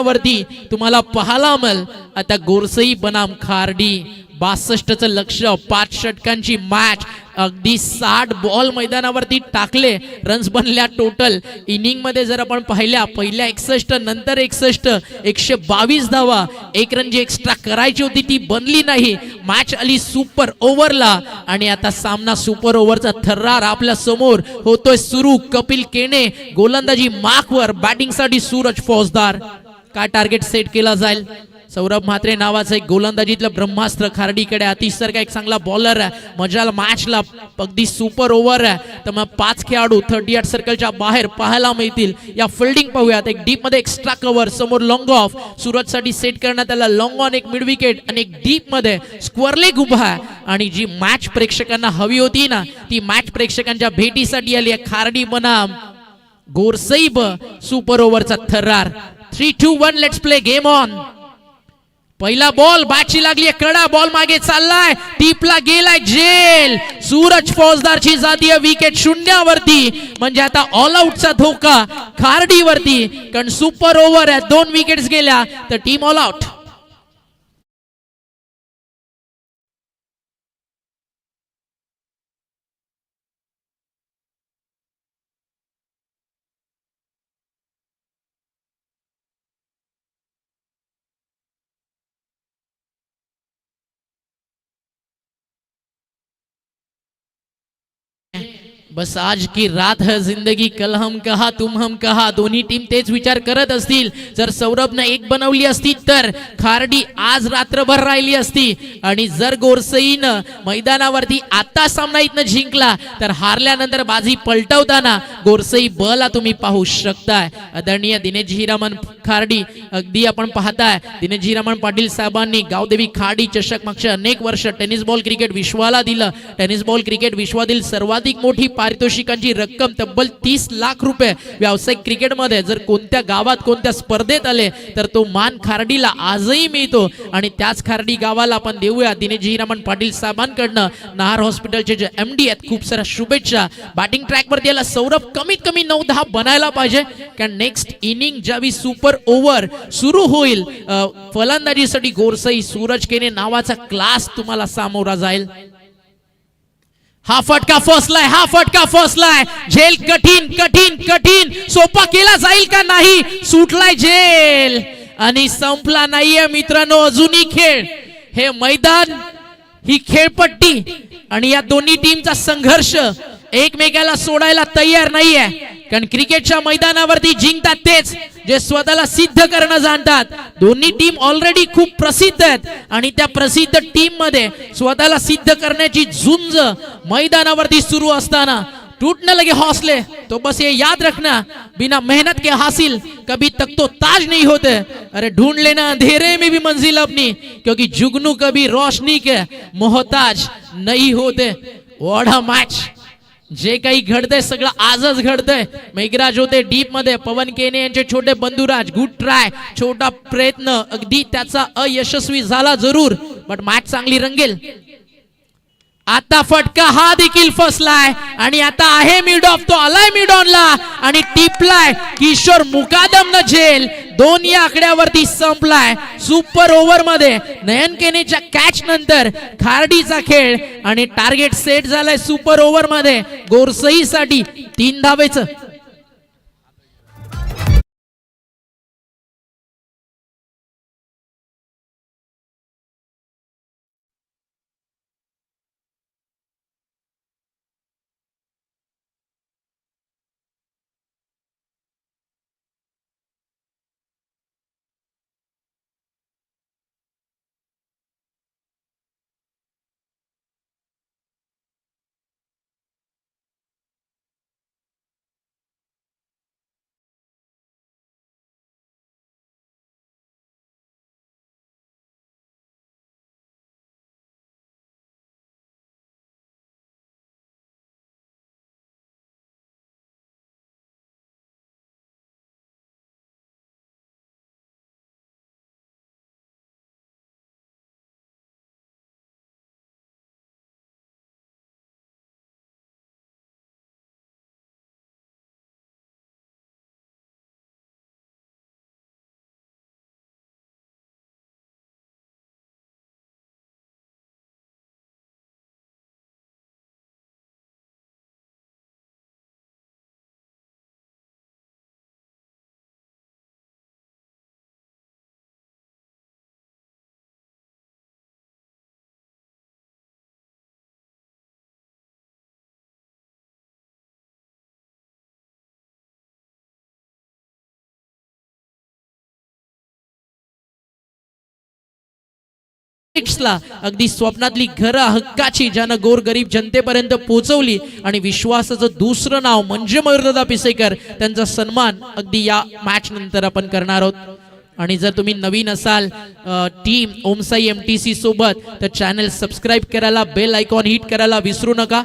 वरती तुम्हाला पाहायला मिळेल. आता गोरसई बनाम खारडी बासष्टचं लक्ष पाच षटकांची मॅच अगदी साठ बॉल मैदानावरती टाकले रन्स बनल्या टोटल इनिंगमध्ये जर आपण पाहिल्या पहिल्या एकसष्ट नंतर एकसष्ट एकशे बावीस धावा. एक रन जी एक्स्ट्रा करायची होती ती बनली नाही. मॅच आली सुपर ओव्हरला आणि आता सामना सुपर ओव्हरचा थर्रार आपल्यासमोर. होतोय सुरू कपिल केणे गोलंदाजी माकवर बॅटिंगसाठी सूरज फौजदार. काय टार्गेट सेट केला जाईल? सौरभ म्हात्रे नावाचं एक गोलंदाजीतलं ब्रह्मास्त्र खार्डीकडे अतिशय एक चांगला बॉलर आहे. मजाला मॅचला अगदी सुपर ओव्हर आहे. तर मग पाच खेळाडू थर्टी आठ सर्कलच्या बाहेर पाहायला मिळतील. या फिल्डिंग पाहूयात. एक डीपमध्ये एक्स्ट्रा कव्हर समोर लॉंग ऑफ सुरतसाठी सेट करण्यात आला लॉंग ऑन एक मिड विकेट आणि एक डीपमध्ये लेग उभा आहे. आणि जी मॅच प्रेक्षकांना हवी होती ना ती मॅच प्रेक्षकांच्या भेटीसाठी आली आहे. खार्डी बनाम. गोरसैब सुपर ओव्हरचा थरार. Three two one let's play game on पहिला बॉल बाची लागली कडा बॉल मागे चाललाय. टीपला गेलाय जेल सूरज फौजदारची जातीय विकेट शून्यावरती. म्हणजे आता ऑल आउटचा धोका खार्डीवरती. कारण सुपर ओव्हर आहे दोन विकेट्स गेल्या तर टीम ऑल आउट बस आज की रात है जिंदगी कल हम कहा तुम हम कहा दोन्ही टीम तेच विचार करत असतील. जर सौरभनं एक बनवली असती तर खारडी आज रात्रभर राहिली असती. आणि जर गोरसईनं मैदानावरती आता सामना इथनं जिंकला तर हारल्यानंतर बाजी पलटवताना गोरसई बला तुम्ही पाहू शकताय. आदरणीय दिनेजी हिरामन खारडी अगदी आपण पाहताय. दिनेजी हिरामन पाटील साहेबांनी गावदेवी खाडी चषक मागच्या अनेक वर्ष टेनिस बॉल क्रिकेट विश्वाला दिलं. टेनिस बॉल क्रिकेट विश्वातील सर्वाधिक मोठी पारितोषिकांची रक्कम तब्बल तीस लाख रुपये. व्यावसायिक क्रिकेटमध्ये जर कोणत्या गावात कोणत्या स्पर्धेत आले तर तो मान खार्डीला आजही मिळतो. आणि त्याच खार्डी गावाला आपण देऊया. दिनेश रमण पाटील साहेबांकडनं नहार हॉस्पिटलचे जे एम डी आहेत खूप साऱ्या शुभेच्छा. बॅटिंग ट्रॅकवर वरती याला सौरभ कमीत कमी नऊ दहा बनायला पाहिजे. कारण नेक्स्ट इनिंग ज्यावेळी सुपर ओव्हर सुरू होईल फलंदाजीसाठी गोरसई सूरज केने नावाचा क्लास तुम्हाला सामोरा जाईल. हा फटका फसलाय हा फटका फसलाय. झेल कठीण कठीण कठीण. सोपा केला जाईल का नाही? सुटलाय झेल आणि संपला नाहीये मित्रांनो अजूनही खेळ. हे मैदान ही खेळपट्टी आणि या दोन्ही टीमचा संघर्ष एकमेकाला सोडायला तयार नाहीये. कारण क्रिकेटच्या मैदानावरती जिंकतात तेच जे स्वतःला सिद्ध करणं जाणतात. दोन्ही टीम ऑलरेडी खूप प्रसिद्ध आहेत. आणि त्या प्रसिद्ध टीममध्ये स्वतःला सिद्ध करण्याची झुंज मैदानावरती सुरू असताना टूटने लगे हौसले. तो बस ये याद रखना. बिना मेहनत के हासिल कभी तक तो ताज नहीं होते. अरे ढूंढ लेना अंधेरे में भी मंजिल अपनी क्योंकि जुगनू कभी रोशनी के मोहताज नहीं होते. वॉट मॅच जे काही घडतंय सगळं आजच घडतंय. मेघराज होते डीपमध्ये पवन केने यांचे छोटे बंधुराज गुड ट्राय छोटा प्रयत्न. अगदी त्याचा अयशस्वी झाला जरूर. बट मॅच चांगली रंगेल. आता फटका हा देखील फसलाय. आणि आता आहे मिड ऑफ तो आलाय मिड ऑनला आणि टिपलाय किशोर मुकादम न झेल. दोन या आकड्यावरती संपलाय. सुपर ओव्हरमध्ये नयनकेनेच्या कॅच नंतर खार्डीचा खेळ. आणि टार्गेट सेट झालाय सुपर ओव्हरमध्ये. गोरसईसाठी तीन धावेचं. अगदी स्वप्नातली घरं हक्काची ज्यानं गोरगरीब जनतेपर्यंत पोहोचवली आणि विश्वासाचं दुसरं नाव म्हणजे मयुरदा पिसेकर त्यांचा सन्मान अगदी या मॅच नंतर आपण करणार आहोत. आणि जर तुम्ही नवीन असाल team Omsai M T C सोबत तर चॅनल सबस्क्राईब करायला बेल आयकॉन हिट करायला विसरू नका.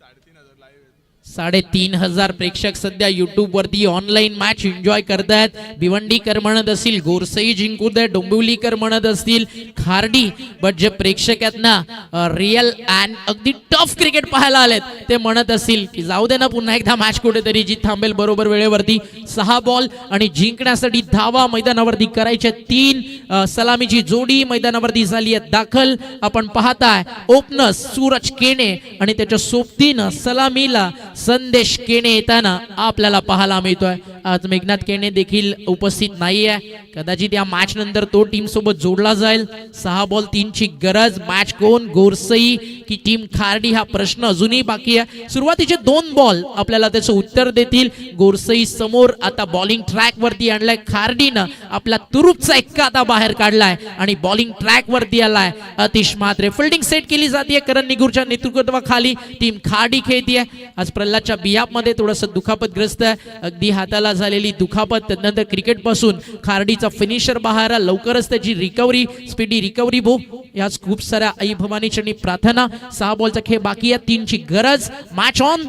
साडेतीन हजार लाईव्ह आहेत. साडेतीन हजार प्रेक्षक सध्या युट्यूब वरती ऑनलाईन मॅच एन्जॉय करतायत. भिवंडीकर म्हणत असतील गोरसई जिंकू दे डोंबिवलीकर म्हणत असतील खार्डी. बट जे प्रेक्षक आहेत ना रिअल अँड अगदी टफ क्रिकेट पाहायला आलेत. ते म्हणत असतील की जाऊ दे ना पुन्हा एकदा मॅच कुठेतरी जी थांबेल बरोबर वेळेवरती. सहा बॉल आणि जिंकण्यासाठी धावा मैदानावरती करायच्या तीन सलामीची जोडी मैदानावरती झाली आहे. दाखल आपण पाहताय. ओपनर सूरज केणे आणि त्याच्या सोबतीनं सलामीला संदेश केणे येताना आपल्याला पाहायला मिळतोय. आज मेघनाथ केणे देखील उपस्थित नाहीये. कदाचित या मॅच नंतर तो टीम सोबत जोडला जाईल. सहा बॉल तीनची गरज. मॅच कोण? गोरसई. की टीम खार्डी? हा प्रश्न अजूनही बाकी आहे. सुरुवातीचे दोन बॉल आपल्याला त्याचं उत्तर देतील. गोरसई समोर. आता बॉलिंग ट्रॅक वरती आणलाय. खार्डीनं आपला तुरुपचा एक्का आता बाहेर काढलाय आणि बॉलिंग ट्रॅक वरती आलाय. अतिश मात्रे फिल्डिंग सेट केली जाते करण निगुरच्या नेतृत्वाखाली टीम खार्डी खेळतीये. आज प्रल्हादच्या बियापमध्ये थोडंसं थोडस दुखापतग्रस्त आहे. अगदी हाताला झालेली दुखापत नंतर क्रिकेटपासून खार्डी तिचा फिनिशर बाहेर लवकरच त्याची रिकव्हरी स्पीडी रिकव्हरी भो याच खूप साऱ्या आई भवानीचरणी प्रार्थना सहा बॉलचा खेळ बाकी आहे तीनची गरज. Match on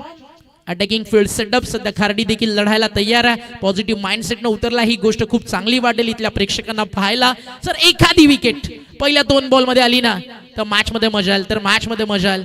attacking field setup सध्या खार्डी देखील लढायला तयार आहे. पॉझिटिव्ह माइंडसेटनं उतरला ही गोष्ट खूप चांगली वाटेल इथल्या प्रेक्षकांना पाहायला. सर एखादी विकेट पहिल्या दोन बॉलमध्ये आली ना तर मॅच मध्ये मजा आल. तर मॅच मध्ये मजा आल.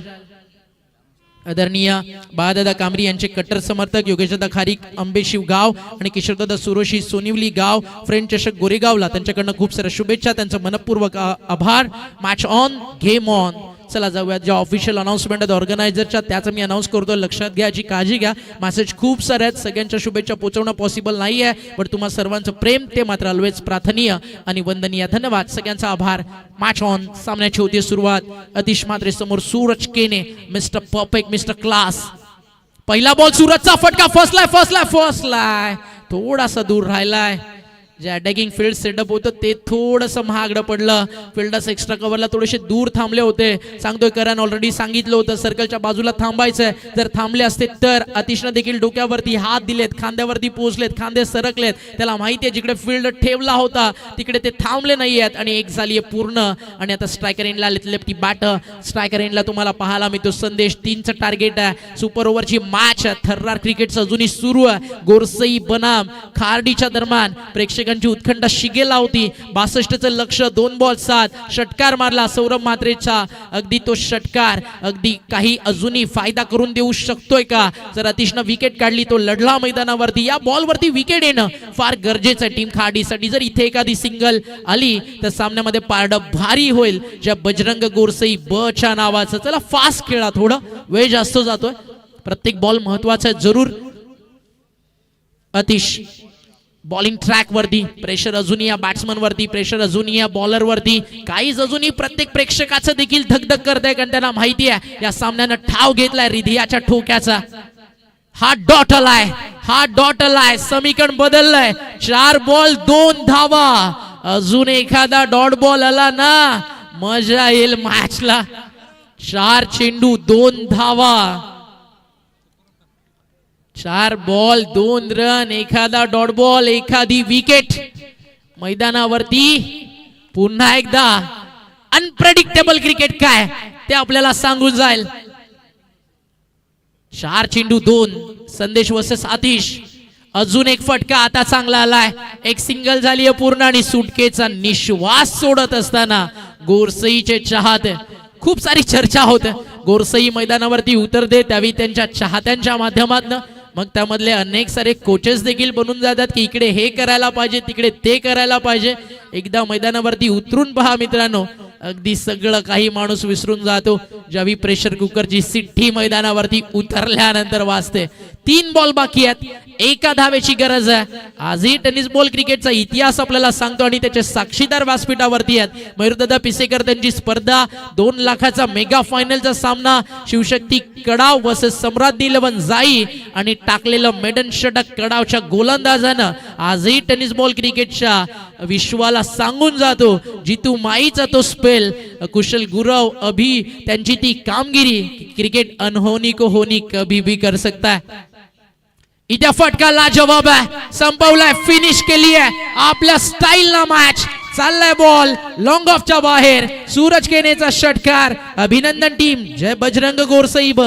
आदरणीय बाळादादा कामरी यांचे कट्टर समर्थक योगेशदा खारीक आंबेशिव गाव आणि किशोरदादा सुरोशी सोनिवली गाव फ्रेंड चषक गोरेगावला त्यांच्याकडनं खूप साऱ्या शुभेच्छा त्यांचं मनपूर्वक आभार. मॅच ऑन गेम ऑन चला जाऊयात. ज्या ऑफिशियल अनाउन्समेंट आहेत ऑर्गनायझरच्या त्याचं मी अनाऊन्स करतो. लक्षात घ्या याची काळजी घ्या. मेसेज खूप सारे आहेत. सगळ्यांच्या शुभेच्छा पोहोचवणं पॉसिबल नाही आहे. पण तुम्हा सर्वांचं प्रेम ते मात्र ऑलवेज प्रार्थनीय आणि वंदनीय. धन्यवाद. सगळ्यांचा आभार. मॅच ऑन सामन्याची होती सुरुवात. अतिश मात्रे समोर सूरज केने. मिस्टर परफेक्ट मिस्टर क्लास पहिला बॉल सूरजचा फटका. फसलाय फसलाय फसलाय थोडासा दूर राहिलाय. जे अटॅकिंग फील्ड सेटअप होतं ते थोडंसं महागडं पडलं. फिल्डर्स एक्स्ट्रा कव्हरला थोडेसे दूर थांबले होते. सांगतोय करण ऑलरेडी सांगितलं होतं सर्कलच्या बाजूला थांबायचंय. जर थांबले असते तर अतिशनं देखील डोक्यावरती हात दिलेत खांद्यावरती पोहोचलेत खांदे सरकलेत. त्याला माहिती आहे जिकडे फील्ड ठेवला होता तिकडे ते थांबले नाही आहेत आणि एक झाली आहे पूर्ण. आणि आता स्ट्रायकर एंडला लेफ्टी बॅट स्ट्रायकर एंडला तुम्हाला पाहायला मिळतो. संदेश तीनचं टार्गेट आहे. सुपर ओव्हरची मॅच थर्रार क्रिकेटचं अजूनही सुरू आहे. गोरसई बनाम खार्डीच्या दरम्यान. प्रेक्षक प्रेक्षकांची उत्खंडा शिगेला होती. बासष्टचं लक्ष दोन बॉल सात. षटकार मारला सौरभ म्हात्रेचा. अगदी तो षटकार. अगदी काही अजूनही फायदा करून देऊ शकतोय का? जर अतिशनं विकेट काढली तो लढला मैदानावरती. या बॉलवरती विकेट येणं फार गरजेचं आहे. टीम खाडीसाठी जर इथे एखादी सिंगल आली तर सामन्यामध्ये पारडं भारी होईल. ज्या बजरंग गोरसई बच्या नावाचं. चला फास्ट खेळा थोडं. वेळ जास्त जातोय. प्रत्येक बॉल महत्त्वाचा आहे. जरूर. अतिश. बॉलिंग ट्रॅक वरती प्रेशर अजूनही या बॅट्समन वरती प्रेशर अजूनही या बॉलर वरती. काहीच अजूनही प्रत्येक प्रेक्षकाचं देखील धगधग करत आहे कारण त्यांना माहिती आहे या सामन्यानं ठाव घेतलाय रिधियाच्या ठोक्याचा. हा डॉट आलाय हा डॉट आलाय समीकरण बदललंय. चार बॉल दोन धावा. अजून एखादा डॉट बॉल आला ना मजा येईल मॅचला चार चेंडू दोन धावा. चार बॉल दोन रन एखादा डॉट बॉल एखादी विकेट मैदानावरती पुन्हा एकदा अनप्रेडिक्टेबल क्रिकेट काय ते आपल्याला सांगून जाईल. चार चेंडू दोन संदेश वसेस आतिश. अजून एक फटका आता चांगला आलाय. एक सिंगल झाली पूर्ण आणि सुटकेचा निश्वास सोडत असताना गोरसईचे चाहत खूप सारी चर्चा होत. गोरसई मैदानावरती उतरते त्यावेळी त्यांच्या चाहत्यांच्या माध्यमातून. मग त्यामधले अनेक सारे कोचेस देखील बनून जातात की इकडे हे करायला पाहिजे तिकडे ते करायला पाहिजे. एकदा मैदानावरती उतरून पहा मित्रांनो. अगदी सगळं काही माणूस विसरून जातो. ज्यावेळी प्रेशर कुकरची सिट्टी मैदानावरती उतरल्यानंतर वाजते. तीन बॉल बाकी आहेत. एका धावेची गरज आहे. आजही टेनिस बॉल क्रिकेटचा इतिहास आपल्याला सांगतो आणि त्याचे साक्षीदार व्यासपीठावरती आहेत. मयुरदादा पिसेकर त्यांची स्पर्धा दोन लाखाचा मेगा फायनलचा सामना शिवशक्ती कडाव वर्सेस सम्राट दिलवन जाई आणि टाकलेलं मेडन षटक कडावच्या गोलंदाजानं आजही टेनिस बॉल क्रिकेटच्या विश्वाला सांगून जातो. जितू माईचा तो स्पेल कुशल गुरव अभि त्यांची ती कामगिरी. क्रिकेट अनहोनी को होनी कभी भी कर सकता है. इथे फटका लाजवाब आहे. संपवलाय फिनिश केली आहे. आपल्या स्टाईल ना मॅच चाललाय बॉल लॉंग ऑफच्या बाहेर. सूरज केनेचा षटकार. अभिनंदन टीम जय बजरंग गोरसईब.